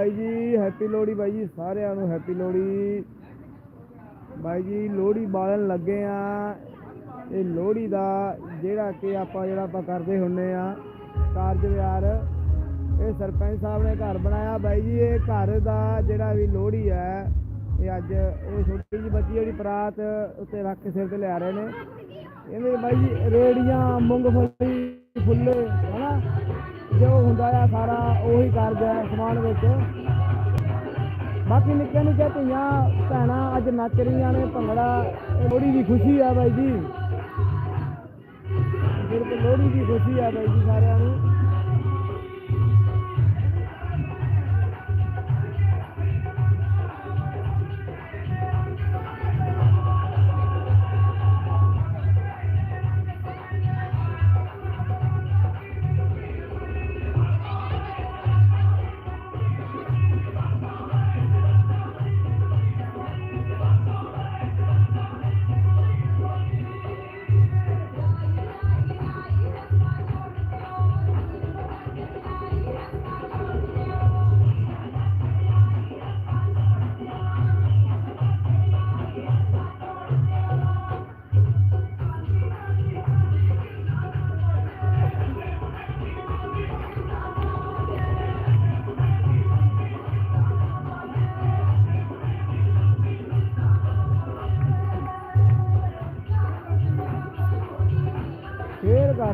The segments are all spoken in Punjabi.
ਬਾਈ ਜੀ, ਹੈਪੀ ਲੋਹੜੀ ਬਾਈ ਜੀ, ਸਾਰਿਆਂ ਨੂੰ ਹੈਪੀ ਲੋਹੜੀ। ਬਾਈ ਜੀ, ਲੋਹੜੀ ਬਾਲਣ ਲੱਗੇ ਆ। ਇਹ ਲੋਹੜੀ ਦਾ ਜਿਹੜਾ ਕਿ ਆਪਾਂ, ਜਿਹੜਾ ਆਪਾਂ ਕਰਦੇ ਹੁੰਨੇ ਆ, ਕਾਰਜ ਵਿਹਾਰ, ਇਹ ਸਰਪੰਚ ਸਾਹਿਬ ਨੇ ਘਰ ਬਣਾਇਆ। ਬਾਈ ਜੀ, ਇਹ ਘਰ ਦਾ ਜਿਹੜਾ ਵੀ ਲੋਹੜੀ ਹੈ, ਇਹ ਅੱਜ ਇਹ ਛੋਟੀ ਜਿਹੀ ਬੱਚੀ ਜਿਹੜੀ ਪਰਾਤ ਉੱਤੇ ਰੱਖ ਕੇ ਸਿਰ ਤੇ ਲਿਆ ਰਹੇ ਨੇ। ਇਹਦੇ ਬਾਈ ਜੀ, ਰੇੜੀਆਂ, ਮੂੰਗਫਲੀ, ਫੁੱਲੇ ਜੋ ਹੁੰਦਾ ਆ, ਸਾਰਾ ਉਹੀ ਕਰਦਾ ਸਮਾਨ ਵਿੱਚ। ਬਾਕੀ ਨਿੱਕੇ ਨਿੱਕੇ ਧੀਆਂ, ਭੈਣਾਂ ਅੱਜ ਨੱਚ ਰਹੀਆਂ ਨੇ, ਭੰਗੜਾ ਲੋਹੜੀ ਦੀ ਖੁਸ਼ੀ ਆ ਬਾਈ ਜੀ। ਬਿਲਕੁਲ ਲੋਹੜੀ ਦੀ ਖੁਸ਼ੀ ਆ ਬਾਈ ਜੀ ਸਾਰਿਆਂ ਨੂੰ।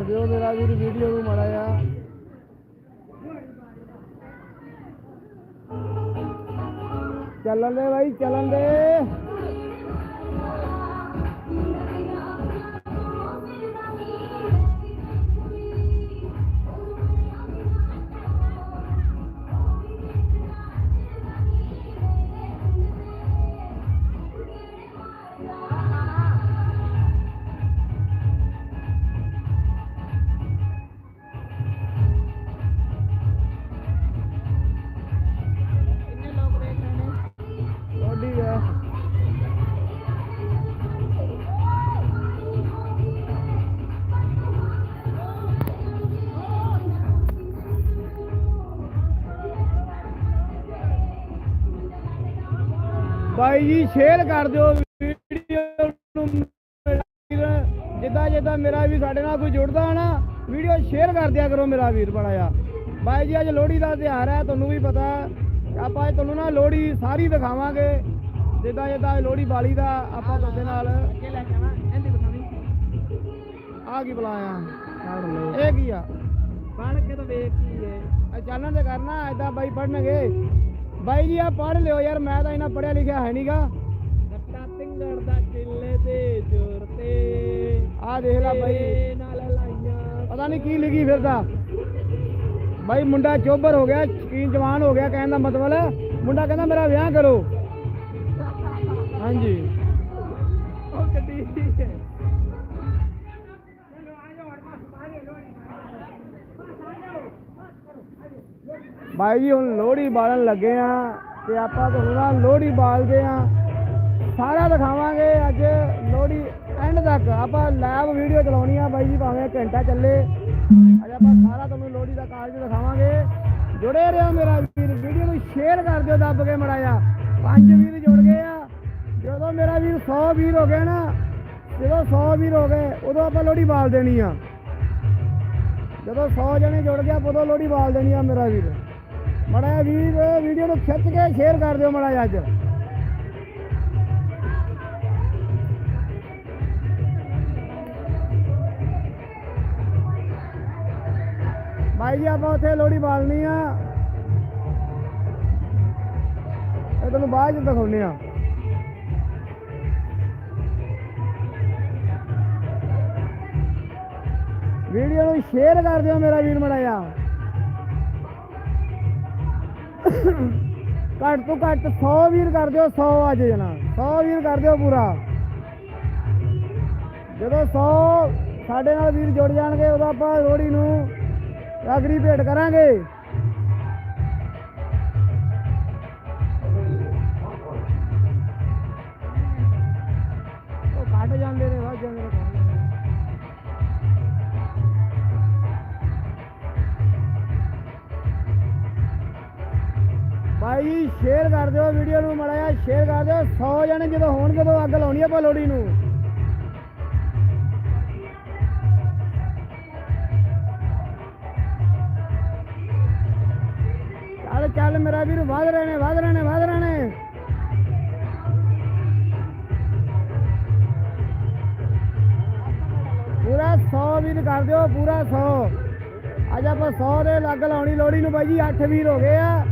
ਸ਼ੇਅਰ ਕਰ ਦਿਓ ਮੇਰਾ ਵੀਰ ਵੀਡੀਓ ਨੂੰ ਮਾੜਾ ਜਿਹਾ। ਚੱਲਣ ਦੇ ਬਾਈ ਚੱਲਣ ਦੇ। ਬਾਈ ਜੀ ਸ਼ੇਅਰ ਕਰ ਦਿਓ ਵੀਡੀਓ ਨੂੰ। ਜਿੱਦਾਂ ਜਿੱਦਾਂ ਮੇਰਾ ਵੀ ਸਾਡੇ ਨਾਲ ਕੋਈ ਜੁੜਦਾ ਨਾ ਵੀਡੀਓ ਸ਼ੇਅਰ ਕਰ ਦਿਆ ਕਰੋ ਮੇਰਾ ਵੀਰ ਬੜਾ ਆ ਬਾਈ ਜੀ ਅੱਜ ਲੋਹੜੀ ਦਾ ਤਿਉਹਾਰ ਹੈ ਤੁਹਾਨੂੰ ਵੀ ਪਤਾ। ਆਪਾਂ ਅੱਜ ਤੁਹਾਨੂੰ ਨਾ ਲੋਹੜੀ ਸਾਰੀ ਦਿਖਾਵਾਂਗੇ। ਜਿੱਦਾਂ ਜਿੱਦਾਂ ਲੋਹੜੀ ਬਾਲੀ ਦਾ ਆਪਾਂ ਤੁਹਾਡੇ ਨਾਲ। ਆ ਕੀ ਬੁਲਾਇਆ? ਇਹ ਕੀ ਆ? ਪੜ ਕੇ ਤਾਂ ਵੇਖ ਕੀ ਹੈ ਤੇ ਕਰਨਾ ਐਦਾਂ ਬਾਈ ਪੜਨਗੇ ਬਾਈ ਜੀ ਆ ਪੜ ਲਿਓ ਯਾਰ ਮੈਂ ਤਾਂ ਇਹਨਾਂ ਪੜਿਆ ਲਿਖਿਆ ਹੈ ਨਹੀਂਗਾ ਨੱਕਾ ਤਿੰਗੜ ਦਾ ਕਿੱਲੇ ਤੇ ਜੋਰ ਤੇ। ਆ ਦੇਖ ਲੈ ਬਾਈ। ਨਾਲ ਲਾਈਆਂ ਪਤਾ ਨਹੀਂ ਕੀ ਲਿਖੀ ਫਿਰਦਾ। ਬਾਈ ਮੁੰਡਾ ਚੋਬਰ ਹੋ ਗਿਆ ਸ਼ਕੀਨ ਜਵਾਨ ਹੋ ਗਿਆ ਕਹਿਣ ਦਾ ਮਤਲਬ। ਮੁੰਡਾ ਕਹਿੰਦਾ ਮੇਰਾ ਵਿਆਹ ਕਰੋ। ਹਾਂਜੀ। ਉਹ ਗੱਡੀ ਹੈ ਬਾਈ ਜੀ, ਹੁਣ ਲੋਹੜੀ ਬਾਲਣ ਲੱਗੇ ਆ ਤੇ ਆਪਾਂ ਤੁਹਾਨੂੰ ਲੋਹੜੀ ਬਾਲਦੇ ਆ। ਸਾਰਾ ਦਿਖਾਵਾਂਗੇ ਅੱਜ ਲੋਹੜੀ ਐਂਡ ਤੱਕ। ਆਪਾਂ ਲਾਈਵ ਵੀਡੀਓ ਚਲਾਉਣੀ ਆ ਬਾਈ ਜੀ, ਭਾਵੇਂ ਘੰਟਾ ਚੱਲੇ। ਅੱਜ ਆਪਾਂ ਸਾਰਾ ਤੁਹਾਨੂੰ ਲੋਹੜੀ ਦਾ ਕਾਰਜ ਦਿਖਾਵਾਂਗੇ। ਜੁੜੇ ਰਹੋ ਮੇਰਾ ਵੀਰ ਵੀਡੀਓ ਨੂੰ ਸ਼ੇਅਰ ਕਰ ਦਿਓ ਦੱਬ ਕੇ ਮੜਾਇਆ ਪੰਜ ਵੀਰ ਜੁੜ ਗਏ ਆ। ਜਦੋਂ ਮੇਰਾ ਵੀਰ 100 ਵੀਰ ਹੋ ਗਏ ਨਾ, ਜਦੋਂ 100 ਵੀਰ ਹੋ ਗਏ, ਉਦੋਂ ਆਪਾਂ ਲੋਹੜੀ ਬਾਲ ਦੇਣੀ ਆ। ਜਦੋਂ 100 ਜਣੇ ਜੁੜ ਗਿਆ ਉਦੋਂ ਲੋਹੜੀ ਬਾਲ ਦੇਣੀ ਆ ਮੇਰਾ ਵੀਰ। ਮੜਾ ਜਿਹਾ ਵੀਡੀਓ ਨੂੰ ਖਿੱਚ ਕੇ ਸ਼ੇਅਰ ਕਰ ਦਿਓ ਮੜਾ ਜਿਹਾ ਅੱਜ। ਭਾਈ ਜੀ, ਆਪਾਂ ਉੱਥੇ ਲੋਹੜੀ ਬਾਲਣੀ ਆ। ਇਹ ਤੁਹਾਨੂੰ ਬਾਅਦ ਚ ਦਿਖਾਉਂਦੇ ਆ। ਵੀਡੀਓ ਨੂੰ ਸ਼ੇਅਰ ਕਰ ਦਿਓ ਮੇਰਾ ਵੀਰ ਮੜਾ ਜਿਹਾ। ਘੱਟ ਤੋਂ ਘੱਟ 100 ਵੀਰ ਕਰ ਦਿਓ 100 ਅੱਜ ਜਣਾ। 100 ਵੀਰ ਕਰ ਦਿਓ ਪੂਰਾ। ਜਦੋਂ 100 ਸਾਡੇ ਨਾਲ ਵੀਰ ਜੁੜ ਜਾਣਗੇ, ਉਦੋਂ ਆਪਾਂ ਲੋਹੜੀ ਨੂੰ ਅਗਰੀ ਭੇਟ ਕਰਾਂਗੇ। ਉਹ ਕੱਟ ਜਾਂਦੇ ਨੇ ਵੱਜ ਜਾਂਦੇ ਨੇ। ਭਾਈ ਜੀ ਸ਼ੇਅਰ ਕਰ ਦਿਓ ਵੀਡੀਓ ਨੂੰ ਮੜਾਇਆ ਸ਼ੇਅਰ ਕਰ ਦਿਓ। 100 ਜਣੇ ਜਦੋਂ ਹੋਣਗੇ ਉਦੋਂ ਅੱਗ ਲਾਉਣੀ ਆਪਾਂ ਲੋੜੀ ਨੂੰ। ਚੱਲ ਚੱਲ ਮੇਰਾ ਵੀਰ, ਵਧ ਰਹੇ ਨੇ, ਵਧ ਰਹੇ ਨੇ, ਵਧ ਰਹੇ ਨੇ। ਪੂਰਾ 100 ਵੀਰ ਕਰ ਦਿਓ, ਪੂਰਾ 100 ਅੱਜ ਆਪਾਂ 100 ਦੇ ਲੱਗ ਲਾਉਣੀ ਲੋੜੀ ਨੂੰ ਬਾਈ ਜੀ 8 ਵੀਰ ਹੋ ਗਏ ਆ।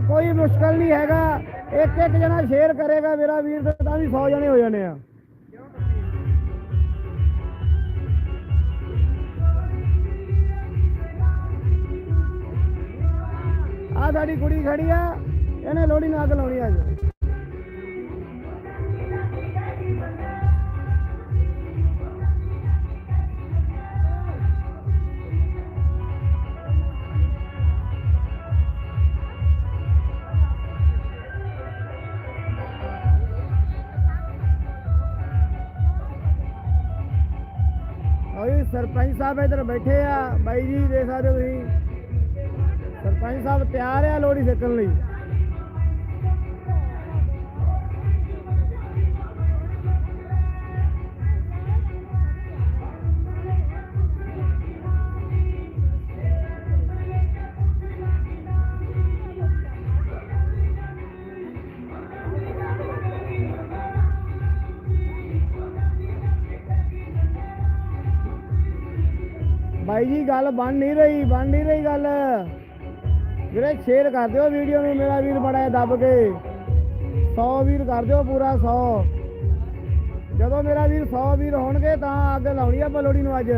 ਤੇ ਕੋਈ ਮੁਸ਼ਕਲ ਨਹੀਂ ਹੈਗਾ। ਇੱਕ ਇੱਕ ਜਣਾ ਸ਼ੇਅਰ ਕਰੇਗਾ ਮੇਰਾ ਵੀਰ ਤਾਂ ਵੀ 100 ਜਣੇ ਹੋ ਜਾਣੇ ਆ। ਆ ਸਾਡੀ ਕੁੜੀ ਖੜੀ ਆ, ਇਹਨੇ ਲੋੜੀ ਨੂੰ ਅੱਗ ਲਾਉਣੀ ਆ ਓਏ ਸਰਪੰਚ ਸਾਹਿਬ ਇੱਧਰ ਬੈਠੇ ਆ, ਬਾਈ ਜੀ ਦੇਖ ਸਕਦੇ ਹੋ ਤੁਸੀਂ। ਸਰਪੰਚ ਸਾਹਿਬ ਤਿਆਰ ਆ ਲੋੜੀ ਸਿੱਖਣ ਲਈ। ਬਾਈ ਜੀ, ਗੱਲ ਬਣ ਨਹੀਂ ਰਹੀ, ਬਣ ਨਹੀਂ ਰਹੀ ਗੱਲ। ਵੀਰੇ ਸ਼ੇਅਰ ਕਰ ਦਿਓ ਵੀਡੀਓ ਨੂੰ, ਮੇਰਾ ਵੀਰ ਬੜਾ ਦੱਬ ਕੇ। 100 ਵੀਰ ਕਰ ਦਿਓ ਪੂਰਾ 100 ਜਦੋਂ ਮੇਰਾ ਵੀਰ 100 ਵੀਰ ਹੋਣਗੇ ਤਾਂ ਅੱਗ ਲਾਉਣੀ ਆ ਬਲੋੜੀ ਨੂੰ ਅੱਜ।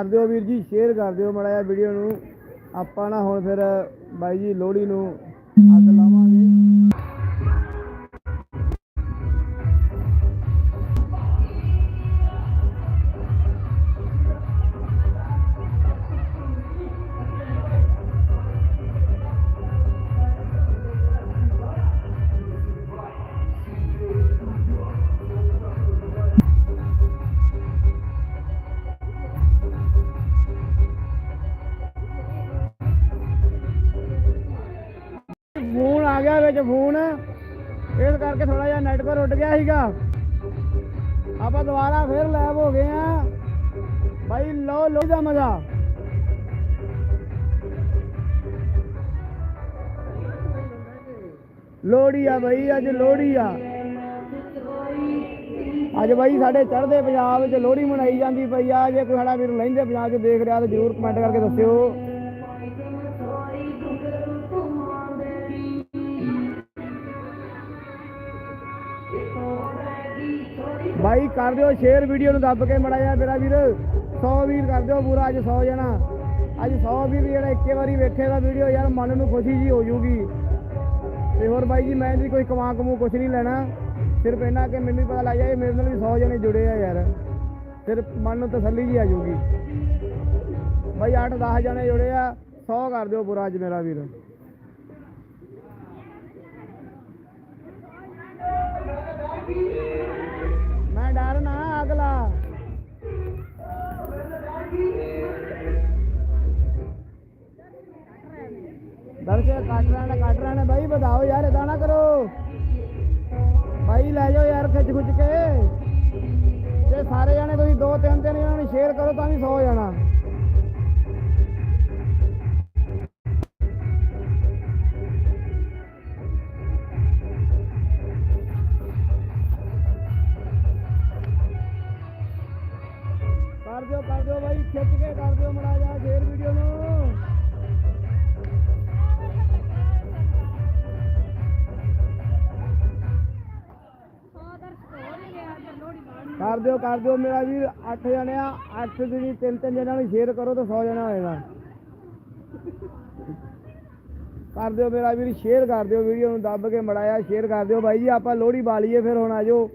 ਕਰ ਦਿਓ ਵੀਰ ਜੀ ਸ਼ੇਅਰ ਕਰ ਦਿਓ ਮੜਾ ਜਿਹਾ ਵੀਡੀਓ ਨੂੰ। ਆਪਾਂ ਨਾ ਹੁਣ ਫਿਰ ਬਾਈ ਜੀ ਲੋਹੜੀ ਨੂੰ ਅੱਗ ਲਾਵਾਂਗੇ 'ਚ ਫੋਨ। ਇਸ ਕਰਕੇ ਥੋੜਾ ਜਿਹਾ ਨੈਟ ਉੱਡ ਗਿਆ ਸੀਗਾ। ਆਪਾਂ ਦੁਬਾਰਾ ਫੇਰ ਲਾਈਵ ਹੋ ਗਏ ਆ। ਭਾਈ ਲੋ ਲੋ ਦਾ ਮਜ਼ਾ। ਲੋਹੜੀ ਆ ਬਈ, ਅੱਜ ਲੋਹੜੀ ਆ। ਅੱਜ ਬਾਈ ਸਾਡੇ ਚੜ੍ਹਦੇ ਪੰਜਾਬ ਵਿੱਚ ਲੋਹੜੀ ਮਨਾਈ ਜਾਂਦੀ ਪਈ ਆ। ਜੇ ਕੋਈ ਸਾਡਾ ਵੀਰ ਲਹਿੰਦੇ ਪੰਜਾਬ 'ਚ ਦੇਖ ਰਿਹਾ ਤਾਂ ਜਰੂਰ ਕਮੈਂਟ ਕਰਕੇ ਦੱਸਿਓ। ਬਾਈ ਕਰ ਦਿਓ ਸ਼ੇਅਰ ਵੀਡੀਓ ਨੂੰ ਦੱਬ ਕੇ ਮੜਾ ਜਾ ਮੇਰਾ ਵੀਰ। 100 ਵੀਰ ਕਰ ਦਿਓ ਪੂਰਾ ਅੱਜ 100 ਜਣਾ। ਅੱਜ 100 ਵੀਰ ਜਿਹੜਾ ਇੱਕੇ ਵਾਰੀ ਵੇਖੇਗਾ ਵੀਡੀਓ ਯਾਰ ਮਨ ਨੂੰ ਖੁਸ਼ੀ ਜੀ ਹੋ ਜੂਗੀ। ਤੇ ਹੋਰ ਬਾਈ ਜੀ, ਮੈਂ ਇਹਦੀ ਕੋਈ ਕਮਾ ਕਮੂ ਕੁਛ ਨਹੀਂ ਲੈਣਾ। ਸਿਰਫ ਇਹਨਾਂ ਕਿ ਮੈਨੂੰ ਪਤਾ ਲੱਗ ਜਾਏ, ਮੇਰੇ ਨਾਲ ਵੀ 100 ਜਣੇ ਜੁੜੇ ਆ ਯਾਰ। ਫਿਰ ਮਨ ਨੂੰ ਤਸੱਲੀ ਜੀ ਆ ਜੂਗੀ। ਬਾਈ 8-10 ਜਣੇ ਜੁੜੇ ਆ 100 ਕਰ ਦਿਓ ਪੂਰਾ ਅੱਜ ਮੇਰਾ ਵੀਰ। ਮੈਂ ਡਰ ਨਾ ਅਗਲਾ। ਦਰਸ਼ਕ ਕੱਟ ਰਹੇ ਕੱਟ ਰਹੇ ਬਾਈ, ਵਧਾਓ ਯਾਰ ਇਦਾਂ ਨਾ ਕਰੋ। ਬਾਈ, ਲੈ ਜਾਓ ਯਾਰ ਖਿੱਚ ਖੁੱਚ ਕੇ। ਤੇ ਸਾਰੇ ਜਾਣੇ ਤੁਸੀਂ ਦੋ ਤਿੰਨ ਤਿੰਨ ਜਣਾਂ ਨੂੰ ਸ਼ੇਅਰ ਕਰੋ, ਤਾਂ ਵੀ 100 ਜਾਣਾ। ਕਰ ਦਿਓ ਬਾਈ, ਖਿੱਚ ਕੇ ਕਰ ਦਿਓ ਮੜਾ ਜਾ ਸ਼ੇਅਰ ਵੀਡੀਓ ਨੂੰ। ਕਰ ਦਿਓ ਕਰ ਦਿਓ ਮੇਰਾ ਵੀਰ 8 ਜਣੇ ਆ 8 ਦਿਨੀ ਤਿੰਨ ਤਿੰਨ ਜਣਾਂ ਨੂੰ ਸ਼ੇਅਰ ਕਰੋ ਤਾਂ 100 ਜਣਾ ਹੋਏਗਾ। ਕਰ ਦਿਓ ਮੇਰਾ ਵੀਰ ਸ਼ੇਅਰ ਕਰ ਦਿਓ ਵੀਡੀਓ ਨੂੰ, ਦੱਬ ਕੇ ਮੜਾਇਆ ਸ਼ੇਅਰ ਕਰ ਦਿਓ। ਬਾਈ ਜੀ, ਆਪਾਂ ਲੋਹੜੀ ਬਾਲੀਏ, ਫਿਰ ਹੁਣ ਆਜੋ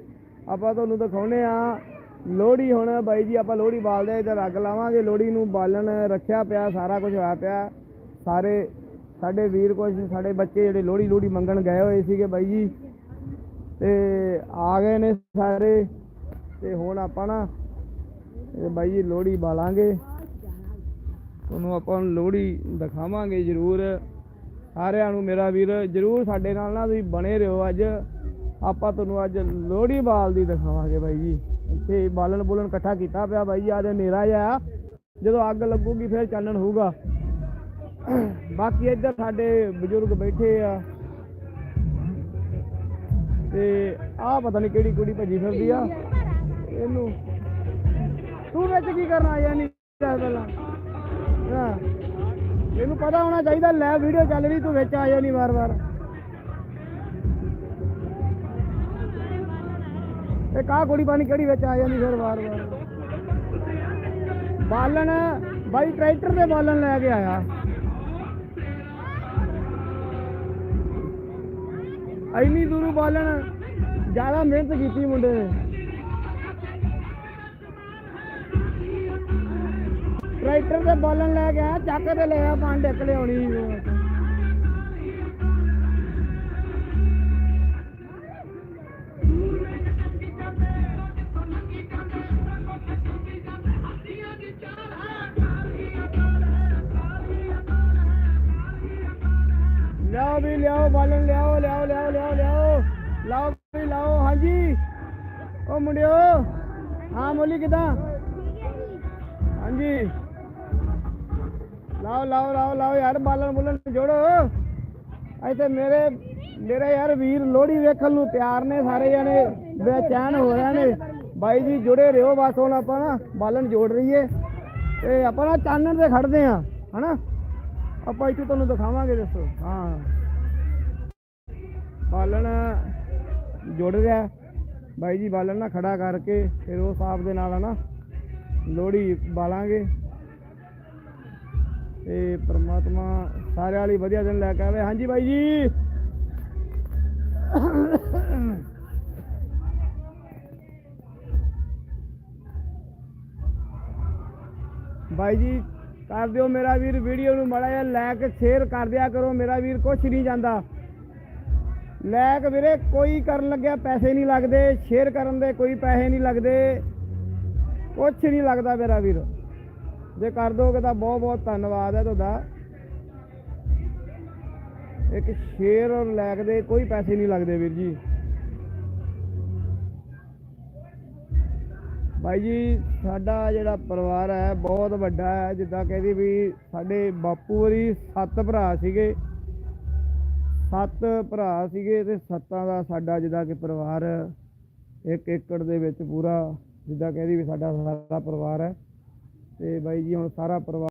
ਆਪਾਂ ਤੁਹਾਨੂੰ ਦਿਖਾਉਨੇ ਆ ਲੋਹੜੀ ਹੁਣ ਬਾਈ ਜੀ ਆਪਾਂ ਲੋਹੜੀ ਬਾਲਦੇ ਆ ਇੱਧਰ ਅੱਗ ਲਾਵਾਂਗੇ। ਲੋਹੜੀ ਨੂੰ ਬਾਲਣ ਰੱਖਿਆ ਪਿਆ, ਸਾਰਾ ਕੁਝ ਹੋਇਆ ਪਿਆ। ਸਾਰੇ ਸਾਡੇ ਵੀਰ ਕੁਝ ਸਾਡੇ ਬੱਚੇ ਜਿਹੜੇ ਲੋਹੜੀ ਲੋਹੜੀ ਮੰਗਣ ਗਏ ਹੋਏ ਸੀਗੇ ਬਾਈ ਜੀ। ਤੇ ਆ ਗਏ ਨੇ ਸਾਰੇ। ਤੇ ਹੁਣ ਆਪਾਂ ਨਾ ਇਹ ਬਾਈ ਜੀ ਲੋਹੜੀ ਬਾਲਾਂਗੇ। ਤੁਹਾਨੂੰ ਆਪਾਂ ਨੂੰ ਲੋਹੜੀ ਦਿਖਾਵਾਂਗੇ ਜ਼ਰੂਰ। ਸਾਰਿਆਂ ਨੂੰ ਮੇਰਾ ਵੀਰ, ਜ਼ਰੂਰ ਸਾਡੇ ਨਾਲ ਨਾ ਤੁਸੀਂ ਬਣੇ ਰਹੋ ਅੱਜ। ਆਪਾਂ ਤੁਹਾਨੂੰ ਅੱਜ ਲੋਹੜੀ ਬਾਲਦੀ ਦਿਖਾਵਾਂਗੇ ਬਾਈ ਜੀ। ਇੱਥੇ ਬਾਲਣ ਬੁਲਣ ਇਕੱਠਾ ਕੀਤਾ ਪਿਆ ਬਾਈ ਜੀ ਆਦੇ ਹਨੇਰਾ ਜਿਹਾ ਜਦੋਂ ਅੱਗ ਲੱਗੂਗੀ ਫਿਰ ਚਾਨਣ ਹੋਊਗਾ। ਬਾਕੀ ਇੱਧਰ ਸਾਡੇ ਬਜ਼ੁਰਗ ਬੈਠੇ ਆ। ਤੇ ਆਹ ਪਤਾ ਨਹੀਂ ਕਿਹੜੀ ਕੁੜੀ ਭੱਜੀ ਫਿਰਦੀ ਆ। ਇਹਨੂੰ ਤੂੰ ਵਿੱਚ ਕੀ ਕਰਨ ਆਇਆ ਨਹੀਂ ਪਹਿਲਾਂ ਹਾਂ। ਇਹਨੂੰ ਪਤਾ ਹੋਣਾ ਚਾਹੀਦਾ, ਲੈ ਵੀਡੀਓ ਚੱਲ ਰਹੀ, ਤੂੰ ਵਿੱਚ ਆਇਆ ਨਹੀਂ ਵਾਰ-ਵਾਰ। ਇਹ ਕਾ ਕੁੜੀ ਪਾਣੀ ਕਿਹੜੀ ਵਿੱਚ ਆ ਜਾਂਦੀ ਫਿਰ ਵਾਰ-ਵਾਰ ਬਾਲਣ, ਬਾਈ ਟਰੈਕਟਰ ਤੇ ਬਾਲਣ ਲੈ ਕੇ ਆਇਆ। ਇੰਨੀ ਦੂਰੋਂ ਬਾਲਣ, ਜ਼ਿਆਦਾ ਮਿਹਨਤ ਕੀਤੀ ਮੁੰਡੇ ਨੇ। ਟਰੈਕਟਰ ਤੇ ਬਾਲਣ ਲੈ ਕੇ ਆਇਆ, ਚੱਕ ਤੇ ਲੈ ਆ, ਪੰਜ ਡਿੱਕ ਲਿਆਉਣੀ ਲਿਆਓ ਵੀ, ਲਿਆਓ, ਬਾਲਣ ਲਿਆਓ ਲਿਆਓ ਲਿਆਓ ਲਿਆਓ ਲਿਆਓ। ਲਾਓ ਵੀ, ਲਾਓ, ਹਾਂਜੀ। ਉਹ ਮੁੰਡਿਓ, ਹਾਂ ਮੋਲੀ ਕਿਦਾਂ? ਹਾਂਜੀ। ਲਾਓ ਲਾਓ ਲਾਓ ਲਾਓ, ਯਾਰ ਬਾਲਣ ਬੁਲਣ ਜੋੜੋ। ਇੱਥੇ ਮੇਰੇ ਮੇਰੇ ਯਾਰ ਵੀਰ ਲੋਹੜੀ ਵੇਖਣ ਨੂੰ ਤਿਆਰ ਨੇ ਸਾਰੇ ਜਣੇ। ਬੇਚੈਨ ਹੋ ਰਹੇ ਨੇ। ਬਾਈ ਜੀ ਜੁੜੇ ਰਹੋ ਬਸ ਹੁਣ ਆਪਾਂ ਨਾ, ਬਾਲਣ ਜੋੜ ਰਹੀਏ। ਤੇ ਆਪਾਂ ਨਾ ਚਾਨਣ ਤੇ ਖੜਦੇ ਆ ਹਨਾ? ਆਪਾਂ ਇੱਥੇ ਤੁਹਾਨੂੰ ਦਿਖਾਵਾਂਗੇ, ਦੱਸੋ। ਹਾਂ। ਬਾਲਣ ਜੁੜ ਰਿਹਾ। ਬਾਈ ਜੀ, ਬਾਲਣ ਨਾ ਖੜਾ ਕਰਕੇ ਫਿਰ ਉਹ ਹਿਸਾਬ ਦੇ ਨਾਲ ਨਾ ਲੋਹੜੀ ਬਾਲਾਂਗੇ। ਤੇ ਪ੍ਰਮਾਤਮਾ ਸਾਰਿਆਂ ਲਈ ਵਧੀਆ ਦਿਨ ਲੈ ਕੇ ਆਵੇ। ਹਾਂਜੀ ਬਾਈ ਜੀ। ਬਾਈ ਜੀ ਕਰ ਦਿਓ ਮੇਰਾ ਵੀਰ, ਵੀਡੀਓ ਨੂੰ ਮਾੜਾ ਜਿਹਾ ਲਾਇਕ ਸ਼ੇਅਰ ਕਰ ਦਿਆ ਕਰੋ। ਮੇਰਾ ਵੀਰ ਕੁਛ ਨਹੀਂ ਜਾਂਦਾ। ਲਾਇਕ ਵੀਰੇ, ਕੋਈ ਕਰਨ ਲੱਗਿਆ, ਪੈਸੇ ਨਹੀਂ ਲੱਗਦੇ। ਸ਼ੇਅਰ ਕਰਨ ਦੇ ਕੋਈ ਪੈਸੇ ਨਹੀਂ ਲੱਗਦੇ। ਕੁਛ ਨਹੀਂ ਲੱਗਦਾ ਮੇਰਾ ਵੀਰ। ਜੇ ਕਰ ਦੋਗੇ ਤਾਂ ਬਹੁਤ ਬਹੁਤ ਧੰਨਵਾਦ ਹੈ ਤੁਹਾਡਾ। ਇੱਕ ਸ਼ੇਅਰ ਔਰ ਲੈਕ ਦੇ ਕੋਈ ਪੈਸੇ ਨਹੀਂ ਲੱਗਦੇ ਵੀਰ ਜੀ। ਭਾਈ ਜੀ, ਸਾਡਾ ਜਿਹੜਾ ਪਰਿਵਾਰ ਹੈ, ਬਹੁਤ ਵੱਡਾ ਹੈ। ਜਿੱਦਾਂ ਕਹਿੰਦੀ ਵੀ ਸਾਡੇ ਬਾਪੂ ਹੋਰੀ ਸੱਤ ਭਰਾ ਸੀਗੇ। ਸੱਤ ਭਰਾ ਸੀਗੇ ਤੇ ਸੱਤਾਂ ਦਾ ਸਾਡਾ ਜਿੱਦਾਂ ਕਿ ਪਰਿਵਾਰ ਇੱਕ ਏਕੜ ਦੇ ਵਿੱਚ ਪੂਰਾ, ਜਿੱਦਾਂ ਕਹਿੰਦੀ ਵੀ ਸਾਡਾ ਸਾਰਾ ਪਰਿਵਾਰ ਹੈ। ਤੇ ਬਾਈ ਜੀ, ਹੁਣ ਸਾਰਾ ਪਰਿਵਾਰ